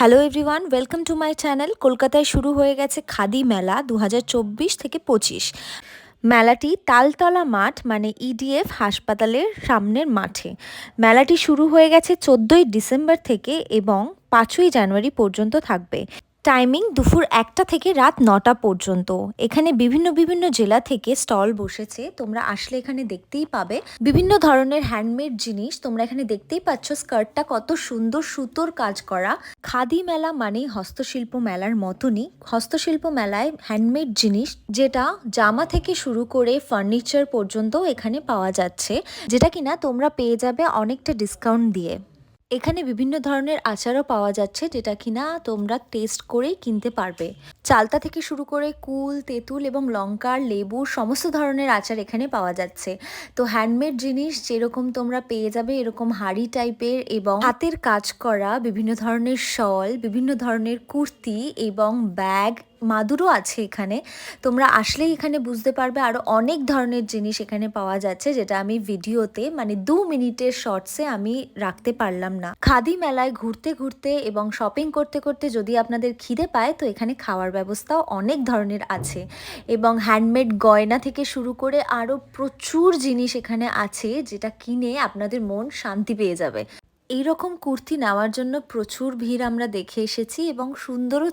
Hello everyone welcome to my channel কলকাতায় শুরু হয়ে গেছে খাদি মেলা দু হাজার চব্বিশ থেকে পঁচিশ। মেলাটি তালতলা মাঠ মানে ইডিএফ হাসপাতালের সামনের মাঠে। মেলাটি শুরু হয়ে গেছে চোদ্দোই ডিসেম্বর থেকে এবং পাঁচই জানুয়ারি পর্যন্ত থাকবে। টাইমিং দুপুর একটা থেকে রাত নটা পর্যন্ত। এখানে বিভিন্ন বিভিন্ন জেলা থেকে স্টল বসেছে। তোমরা আসলে এখানে দেখতেই পাবে। বিভিন্ন ধরনের হ্যান্ডমেড জিনিস তোমরা এখানে দেখতেই পাচ্ছ। স্কার্টটা কত সুন্দর সুতোর কাজ করা। খাদি মেলা মানেই হস্তশিল্প মেলার মতনই। হস্তশিল্প মেলায় হ্যান্ডমেড জিনিস যেটা জামা থেকে শুরু করে ফার্নিচার পর্যন্ত এখানে পাওয়া যাচ্ছে। যেটা কিনা তোমরা পেয়ে যাবে অনেকটা ডিসকাউন্ট দিয়ে। এখানে বিভিন্ন ধরনের আচারও পাওয়া যাচ্ছে যেটা কিনা তোমরা টেস্ট করেই কিনতে পারবে। চালতা থেকে শুরু করে কুল, তেঁতুল এবং লঙ্কার লেবু সমস্ত ধরনের আচার এখানে পাওয়া যাচ্ছে। তো হ্যান্ডমেড জিনিস যেরকম তোমরা পেয়ে যাবে এরকম হাড়ি টাইপের এবং হাতের কাজ করা বিভিন্ন ধরনের শল, বিভিন্ন ধরনের কুর্তি এবং ব্যাগ মাদুরও আছে এখানে। তোমরা আসলেই এখানে বুঝতে পারবে আরও অনেক ধরনের জিনিস এখানে পাওয়া যাচ্ছে যেটা আমি ভিডিওতে মানে দু মিনিটের শর্টসে আমি রাখতে পারলাম না। খাদি মেলায় ঘুরতে ঘুরতে এবং শপিং করতে করতে যদি আপনাদের খিদে পায় তো এখানে খাওয়ার ব্যবস্থাও অনেক ধরনের আছে। এবং হ্যান্ডমেড গয়না থেকে শুরু করে আরও প্রচুর জিনিস এখানে আছে যেটা কিনে আপনাদের মন শান্তি পেয়ে যাবে। এই রকম কুর্তি নেওয়ার জন্য প্রচুর ভিড় আমরা দেখে এসেছি এবং সুন্দরও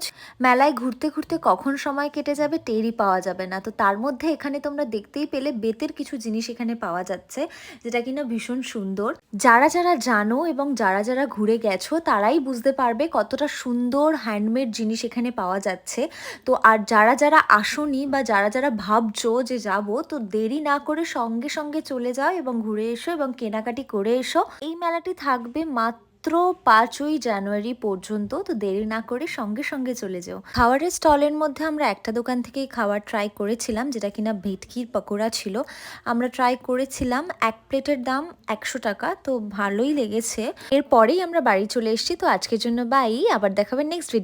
মেলায় ঘুরতে ঘুরতে কখন সময় কেটে যাবে টেরই পাওয়া যাবে না। তো তার মধ্যে এখানে তোমরা দেখতেই পেলে বেতের কিছু জিনিস এখানে পাওয়া যাচ্ছে, যেটা কিনা ভীষণ সুন্দর। যারা যারা জানো এবং যারা যারা ঘুরে গেছো, তারাই বুঝতে পারবে কতটা সুন্দর হ্যান্ডমেড জিনিস এখানে পাওয়া যাচ্ছে। তো আর যারা যারা আসনি বা যারা যারা ভাবছ যে যাব, তো দেরি না করে সঙ্গে সঙ্গে চলে যাও এবং ঘুরে এসো এবং কেনাকাটি করে এসো। এই মেলাটি থাকবে মাত্র পাঁচই জানুয়ারি পর্যন্ত, তো দেরি না করে সঙ্গে সঙ্গে চলে যাও। খাওয়ারের স্টলের মধ্যে আমরা একটা দোকান থেকে খাওয়ার ট্রাই করেছিলাম, যেটা কিনা ভেটকির পকোড়া ছিল। আমরা ট্রাই করেছিলাম এক প্লেটের দাম একশো টাকা, তো ভালোই লেগেছে। এরপরেই আমরা বাড়ি চলে এসেছি, তো আজকের জন্য বাই আবার দেখাবেন নেক্সট ভিডিও